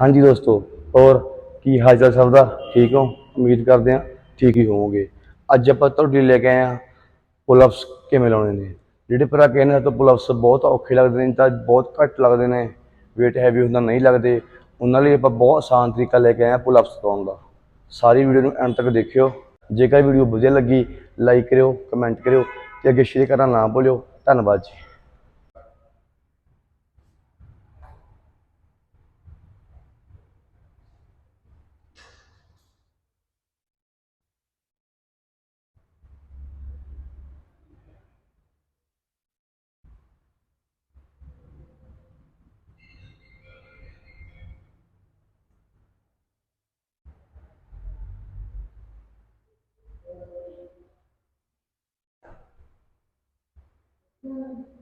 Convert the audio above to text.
ਹਾਂਜੀ ਦੋਸਤੋ ਔਰ ਕੀ ਹਾਲ ਚਾਲ ਸਭ ਦਾ? ਠੀਕ ਹੋ? ਉਮੀਦ ਕਰਦੇ ਹਾਂ ਠੀਕ ਹੀ ਹੋਵੋਗੇ। ਅੱਜ ਆਪਾਂ ਤੁਹਾਡੇ ਲਈ ਲੈ ਕੇ ਆਏ ਹਾਂ ਪੁਲਅਪਸ ਕਿਵੇਂ ਲਾਉਣੇ ਨੇ? ਜਿਹੜੇ ਭਰਾ ਕਹਿੰਦੇ ਨੇ, ਤਾਂ ਪੁਲਅਪਸ ਬਹੁਤ ਔਖੇ ਲੱਗਦੇ ਨੇ, ਤਾਂ ਬਹੁਤ ਘੱਟ ਲੱਗਦੇ ਨੇ। weight ਹੈਵੀ ਹੁੰਦਾ, ਨਹੀਂ ਲੱਗਦੇ। ਉਹਨਾਂ ਲਈ ਆਪਾਂ ਬਹੁਤ ਆਸਾਨ ਤਰੀਕਾ ਲੈ ਕੇ ਆਏ ਹਾਂ ਪੁਲਅਪਸ ਲਾਉਣ ਦਾ। ਸਾਰੀ ਵੀਡੀਓ ਨੂੰ ਐਂਡ ਤੱਕ ਦੇਖਿਓ। ਜੇਕਰ ਵੀਡੀਓ ਵਧੀਆ ਲੱਗੀ ਲਾਈਕ ਕਰਿਓ ਕਮੈਂਟ ਕਰਿਓ ਤੇ ਅੱਗੇ ਸ਼ੇਅਰ ਕਰਨਾ ਨਾ ਭੁੱਲਿਓ। ਧੰਨਵਾਦ ਜੀ। Mm-hmm.